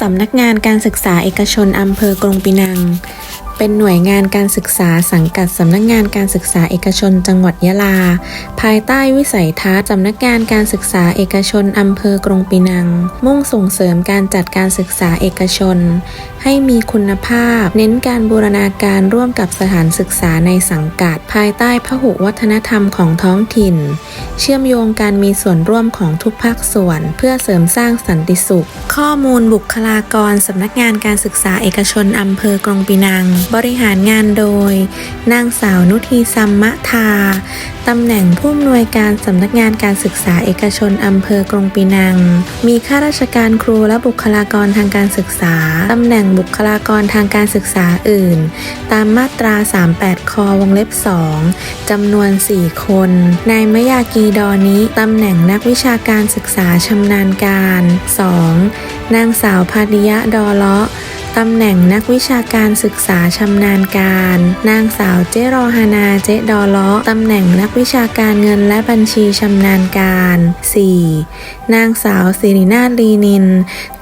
สำนักงานการศึกษาเอกชนอำเภอกรงปีนัง เป็นหน่วยงานการศึกษาสังกัดสำนักงานการศึกษาเอกชนจังหวัดยะลา ภายใต้วิสัยทัศน์สำนักงานการศึกษาเอกชนอำเภอกรงปีนัง มุ่งส่งเสริมการจัดการศึกษาเอกชนให้มีคุณภาพ เน้นการบูรณาการร่วมกับสถานศึกษาในสังกัด ภายใต้พหุวัฒนธรรมของท้องถิ่น เชื่อมโยงการมีส่วนร่วมของทุกภาคส่วน เพื่อเสริมสร้างสันติสุข ข้อมูลบุคลากรสำนักงานการศึกษาเอกชนอำเภอกรงปีนัง บริหารงานโดย นางสาวนุทีซัมมะทาตำแหน่งผู้อำนวยการสำนักงานการศึกษาเอกชนอำเภอกรงปีนัง มีข้าราชการครูและบุคลากรทางการศึกษาตำแหน่งบุคลากรทางการศึกษาอื่น ตามมาตรา 38ควงเล็บ 2 จำนวน 4 คน นายมะยากีดอนิตำแหน่งนักวิชาการศึกษาชำนาญการ 2. นางสาวพาดิยะดอเลาะ ตำแหน่งนักวิชาการศึกษาชำนาญการ นางสาวเจรอฮานาเจดอเลาะตำแหน่งนักวิชาการเงินและบัญชีชำนาญการ 4. นางสาวสิรินาลีนิน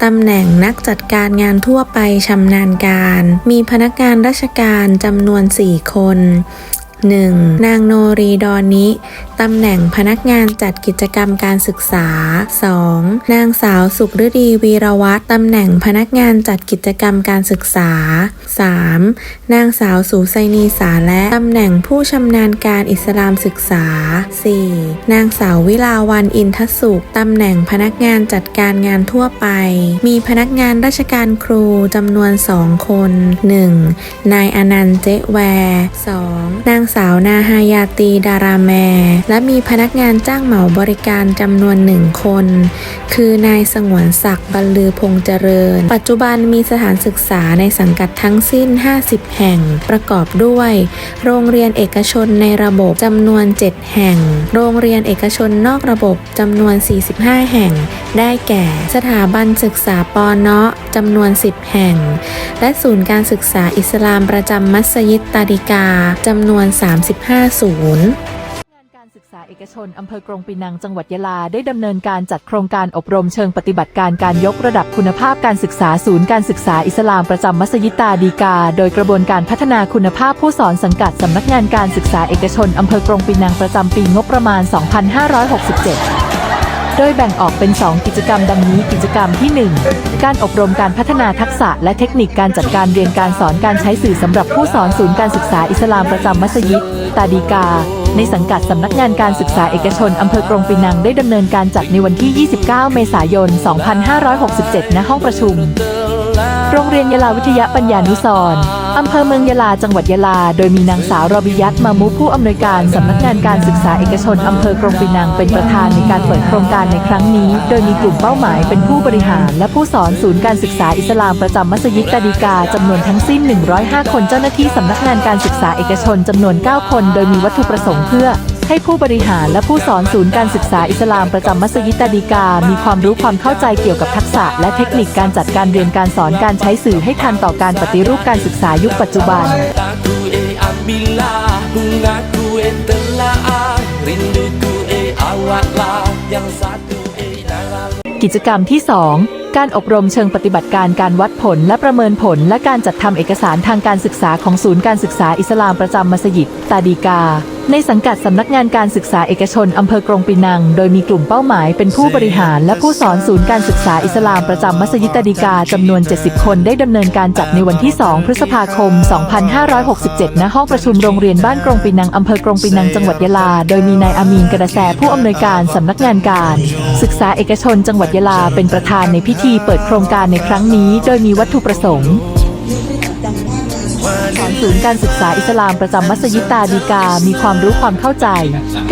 ตำแหน่งนักจัดการงานทั่วไปชำนาญการ มีพนักงานราชการจำนวน 4 คน 1. นางโนรีดอนนิตำแหน่งพนักงานจัดกิจกรรมการศึกษา 2. นางสาวสุขฤดีวีรวัตรตำแหน่งพนักงานจัดกิจกรรมการศึกษา 3. นางสาวสูไซนีสาและตำแหน่งผู้ชำนาญการอิสลามศึกษา 4. นางสาววิลาวันอินทสุขตำแหน่งพนักงานจัดการงานทั่วไป มีพนักงานราชการครูจำนวน 2 คน 1. นายอนันต์เจแวร์ 2. นางสาวนาฮายาตีดาราแม และมีพนักงานจ้างเหมาบริการจำนวนหนึ่งคน คือนายสงวนศักดิ์บรรลือพงษ์เจริญ ปัจจุบันมีสถานศึกษาในสังกัดทั้งสิ้น 50 แห่ง ประกอบด้วย โรงเรียนเอกชนในระบบจำนวน 7 แห่ง โรงเรียนเอกชนนอกระบบจำนวน 45 แห่ง ได้แก่ สถาบันศึกษาปอเนาะจำนวน 10 แห่ง และศูนย์การศึกษาอิสลามประจำมัสยิดตาดิกาจำนวน35ศูนย์งานการศึกษาเอกชนอำเภอกรงปีนังจังหวัดยะลาได้ดำเนินการจัดโครงการอบรมเชิงปฏิบัติการการยกระดับคุณภาพการศึกษาศูนย์การศึกษาอิสลามประจำมัสยิดตาดีกา โดยกระบวนการพัฒนาคุณภาพผู้สอนสังกัดสำนักงานการศึกษาเอกชนอำเภอกรงปีนังประจำปีงบประมาณ 2567 โดยแบ่งออกเป็น 2 กิจกรรมดังนี้กิจกรรมที่ 1 การอบรมการพัฒนาทักษะและเทคนิคการจัดการเรียนการสอนการใช้สื่อสำหรับผู้สอนศูนย์การศึกษาอิสลามประจำมัสยิด ตาดีกา ในสังกัดสำนักงานการศึกษาเอกชนอำเภอกรงปีนังได้ดำเนินการจัดในวันที่ 29 เมษายน 2567 ณ ห้องประชุม โรงเรียนยะลาวิทยาปัญญานุสร์ อำเภอเมืองยะลาจังหวัดยะลา โดยมีนางสาวรบิยัตมามุผู้อำนวยการสำนักงานการศึกษาเอกชนอำเภอกรงปีนังเป็นประธานในการเปิดโครงการในครั้งนี้ โดยมีกลุ่มเป้าหมายเป็นผู้บริหาร และผู้สอนศูนย์การศึกษาอิสลามประจำมัสยิดตาดีกาจำนวนทั้งสิ้น 105 คนเจ้าหน้าที่สำนักงานการศึกษาเอกชนจำนวน 9 คน โดยมีวัตถุประสงค์เพื่อ ให้ผู้บริหารและผู้สอนศูนย์การศึกษาอิสลามประจำมัสยิดตาดีกา มีความรู้ความเข้าใจเกี่ยวกับทักษะ และเทคนิคการจัดการเรียนการสอนการใช้สื่อให้ทันต่อการปฏิรูปการศึกษายุคปัจจุบัน กิจกรรมที่ 2 การอบรมเชิงปฏิบัติการการวัดผลและประเมินผล และการจัดทำเอกสารทางการศึกษาของศูนย์การศึกษาอิสลามประจำมัสยิดตาดีกา ในสังกัดสำนักงานการศึกษาเอกชนอำเภอกรงปีนัง โดยมีกลุ่มเป้าหมายเป็นผู้บริหาร และผู้สอนศูนย์การศึกษาอิสลามประจำมัสยิดตดีกาจำนวน 70 คนได้ดำเนินการจัดในวันที่ 2 พฤษภาคม 2567 ณ ห้องประชุมโรงเรียนบ้านกรงปีนังอำเภอกรงปีนังจังหวัดยะลา โดยมีนายอามีนกระแสผู้อำนวยการสำนักงานการ ศึกษาเอกชนจังหวัดยะลาเป็นประธานในพิธีเปิดโครงการในครั้งนี้ โดยมีวัตถุประสงค์ สอนศูนย์การศึกษาอิสลามประจำมัสยิดตาดีกา มีความรู้ความเข้าใจ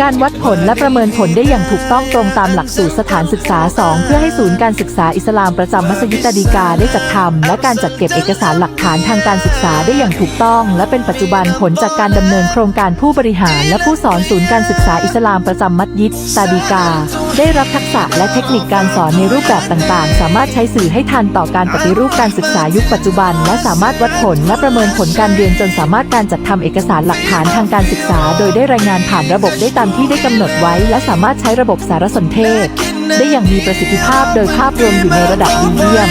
การวัดผลและประเมินผลได้อย่างถูกต้องตรงตามหลักสูตรสถานศึกษา 2 เพื่อให้ศูนย์การศึกษาอิสลามประจำมัสยิดตาดีกาได้จัดทำและการจัดเก็บเอกสารหลักฐานทางการศึกษาได้อย่างถูกต้อง และเป็นปัจจุบันผลจากการดำเนินโครงการผู้บริหาร และผู้สอนศูนย์การศึกษาอิสลามประจำมัสยิดตาดีกา ได้รับทักษะและเทคนิคการสอนในรูปแบบต่างๆ สามารถใช้สื่อให้ทันต่อการปฏิรูปการศึกษายุคปัจจุบัน และสามารถวัดผลและประเมินผลการการเรียนจนสามารถการจัดทำเอกสารหลักฐานทางการศึกษา โดยได้รายงานผ่านระบบได้ตามที่ได้กำหนดไว้ และสามารถใช้ระบบสารสนเทศ ได้อย่างมีประสิทธิภาพโดยภาพรวมอยู่ในระดับดีเยี่ยม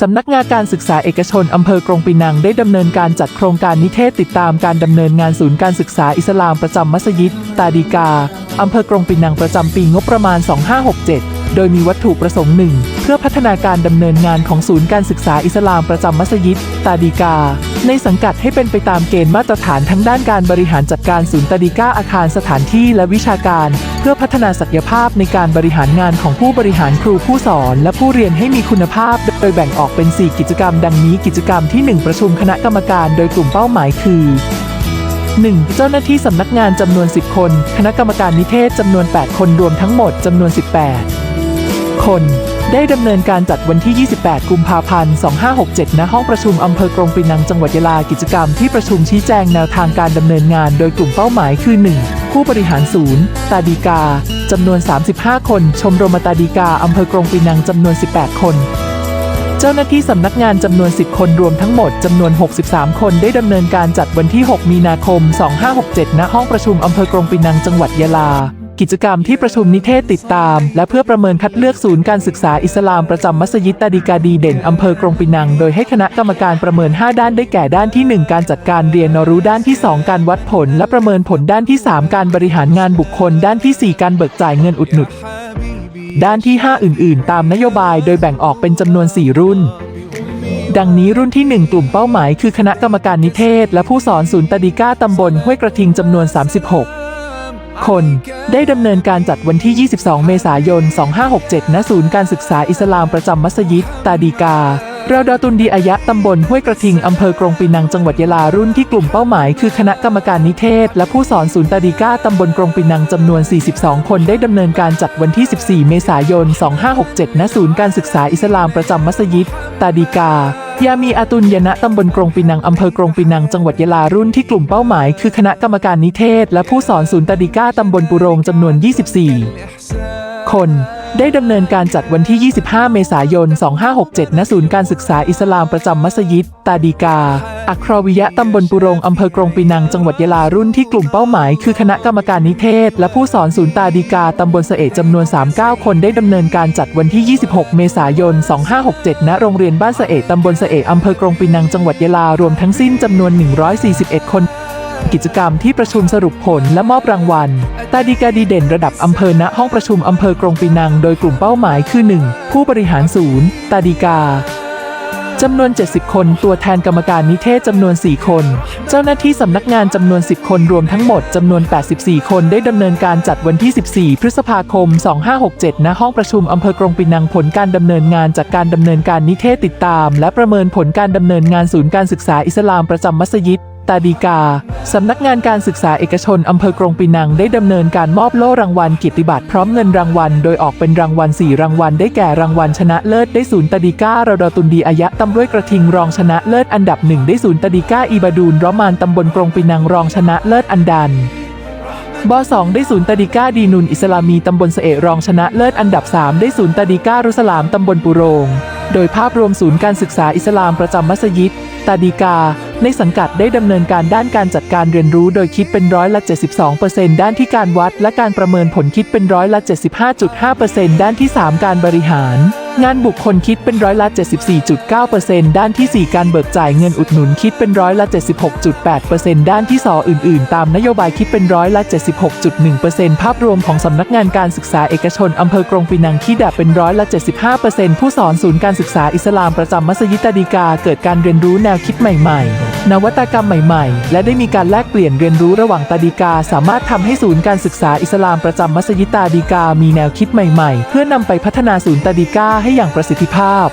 สำนักงานการศึกษาเอกชนอำเภอกรงปีนังได้ดำเนินการจัดโครงการนิเทศติดตามการดำเนินงานศูนย์การศึกษาอิสลามประจำมัสยิด ตาดีกาอำเภอกรงปีนังประจำปีงบประมาณ 2567 โดยมีวัตถุประสงค์หนึ่ง เพื่อพัฒนาการดำเนินงานของศูนย์การศึกษาอิสลามประจำมัสยิด ตาดีกา ในสังกัดให้เป็นไปตามเกณฑ์มาตรฐานทั้งด้านการบริหารจัดการศูนย์ตาดีกาอาคารสถานที่และวิชาการ เพื่อพัฒนาศักยภาพในการบริหารงานของผู้บริหารครูผู้สอน และผู้เรียนให้มีคุณภาพ โดยแบ่งออกเป็น 4 กิจกรรม ดังนี้กิจกรรมที่ 1 ประชุมคณะกรรมการ โดยกลุ่มเป้าหมายคือ 1. เจ้าหน้าที่สำนักงานจำนวน 10 คน คณะกรรมการนิเทศจำนวน 8 คนรวมทั้งหมดจำนวน 18 คน ได้ดำเนินการจัดวันที่ 28 กุมภาพันธ์ 2567 ณ ห้องประชุมอำเภอกรงปีนังจังหวัดยะลากิจกรรมที่ประชุมชี้แจงแนวทางการดำเนินงานโดยกลุ่มเป้าหมายคือ 1. ผู้บริหารศูนย์ ตาดีกา จำนวน 35 คน ชมรมตาดีกาอำเภอกรงปีนังจำนวน 18 คนเจ้าหน้าที่สำนักงานจำนวน 10 คนรวมทั้งหมดจำนวน 63 คนได้ดำเนินการจัดวันที่ 6 มีนาคม 2567 ณ ห้องประชุมอำเภอกรงปีนังจังหวัดยะลา กิจกรรมที่ประชุมนิเทศติดตาม และเพื่อประเมินคัดเลือกศูนย์การศึกษาอิสลามประจำมัสยิดตาดีกาดีเด่นอำเภอกรงปีนัง โดยให้คณะกรรมการประเมิน 5 ด้านได้แก่ด้านที่ 1 การจัดการเรียนรู้ด้านที่ 2 การวัดผล และประเมินผลด้านที่ 3 การบริหารงานบุคคล ด้านทีสี่ 4 การเบิกจ่ายเงินอุดหนุนด้านที่ 5 อื่น ๆ ตามนโยบายโดยแบ่งออกเป็นจำนวน 4 รุ่นดังนี้รุ่นที่ 1 กลุ่มเป้าหมายคือคณะกรรมการนิเทศ และผู้สอนศูนย์ตาดีก้าตำบลห้วยกระทิงจำนวน 36 คน ได้ดำเนินการจัดวันที่ 22 เมษายน 2567 ณ ศูนย์การศึกษาอิสลามประจำมัสยิด ตาดีกาเราดอตุนดีอายะตำบลห้วยกระทิงอำเภอกรงปีนังจังหวัดยะลารุ่นที่กลุ่มเป้าหมายคือคณะกรรมการนิเทศ และผู้สอนศูนย์ตาดีกาตำบลกรงปีนังจำนวน 42 คนได้ดำเนินการจัดวันที่ 14 เมษายน 2567 ณ ศูนย์การศึกษาอิสลามประจำมัสยิด ตาดีกา ยามีอาตุลยนะตำบลกรงปีนังอำเภอกรงปีนังจังหวัดยะลารุ่นที่กลุ่มเป้าหมายคือคณะกรรมการนิเทศ และผู้สอนศูนย์ตดีก้าตำบลปุโรงจำนวน 24 คน ได้ดำเนินการจัดวันที่ 25 เมษายน 2567 ณ ศูนย์การศึกษาอิสลามประจำมัสยิด ตาดีกา อัครวิยะตำบลปุรงอำเภอกรงปีนัง จังหวัดยะลารุ่นที่กลุ่มเป้าหมาย คือคณะกรรมการนิเทศ และผู้สอนศูนย์ตาดีกาตำบลเสเอจำนวน 39 คนได้ดำเนินการจัดวันที่ 26 เมษายน 2567 ณ โรงเรียนบ้านเสเอตำบลเสเออำเภอกรงปีนัง จังหวัดยะลารวมทั้งสิ้นจำนวน 141 คน กิจกรรมที่ประชุมสรุปผลและมอบรางวัลตาดีกาดีเด่นระดับอำเภอณห้องประชุมอำเภอกรงปีนัง โดยกลุ่มเป้าหมายคือ 1. ผู้บริหารศูนย์ตาดีกาจำนวน 70 คน ตัวแทนกรรมการนิเทศจำนวน 4 คน เจ้าหน้าที่สำนักงานจำนวน 10 คนรวมทั้งหมดจำนวน 84 คนได้ดำเนินการจัดวันที่ 14 พฤษภาคม 2567 ณ ห้องประชุมอำเภอกรงปีนังผลการดำเนินงานจากการดำเนินการนิเทศติดตาม และประเมินผลการดำเนินงานศูนย์การศึกษาอิสลามประจำมัสยิด ตาดีกา สำนักงานการศึกษาเอกชนอำเภอกรงปีนังได้ดำเนินการมอบโล่รางวัลกียรติบัตรพร้อมเงินรางวัล โดยออกเป็นรางวัล 4 รางวัลได้แก่รางวัลชนะเลิศได้ศูนย์ตาดีการาดอตุนดีอายะตำด้วยกระทิงรองชนะเลิศอันดับหนึ่งได้ศูนย์ตาดีกาอีบาดูนรอมานตำบลกรงปีนังรองชนะเลิศอันดันบ2ได้ศูนย์ตาดีก้าดีนุนอิสลามีตำบลเสเอรองชนะเลิศอันดับ 3 ได้ศูนย์ตาดีก้ารุสลามตำบลปุโรง โดยภาพรวมศูนย์การศึกษาอิสลามประจำมัสยิด ตาดีกา ในสังกัดได้ดำเนินการด้านการจัดการเรียนรู้โดยคิดเป็นร้อยละ 72%ด้านที่การวัด และการประเมินผลคิดเป็นร้อยละ 75.5%ด้านที่ 3 การบริหาร งานบุคคลคิดเป็นร้อยละ 74.9%ด้านที่ 4 การเบิกจ่ายเงินอุดหนุนคิดเป็นร้อยละ 76.8%ด้านที่สออื่น ๆ ตามนโยบายคิดเป็นร้อยละ 76.1%ภาพรวมของสำนักงานการศึกษาเอกชนอำเภอกรงปีนังคิดแบบเป็นร้อยละ 75%ผู้สอนศูนย์การศึกษาอิสลามประจำมัสยิดตาดีกาเกิดการเรียนรู้แนวคิดใหม่ๆ นวัตกรรมใหม่ๆ และได้มีการแลกเปลี่ยนเรียนรู้ระหว่างตาดีกา สามารถทำให้ศูนย์การศึกษาอิสลามประจำมัสยิดตาดีกา มีแนวคิดใหม่ๆ เพื่อนำไปพัฒนาศูนย์ตาดีกาให้อย่างประสิทธิภาพ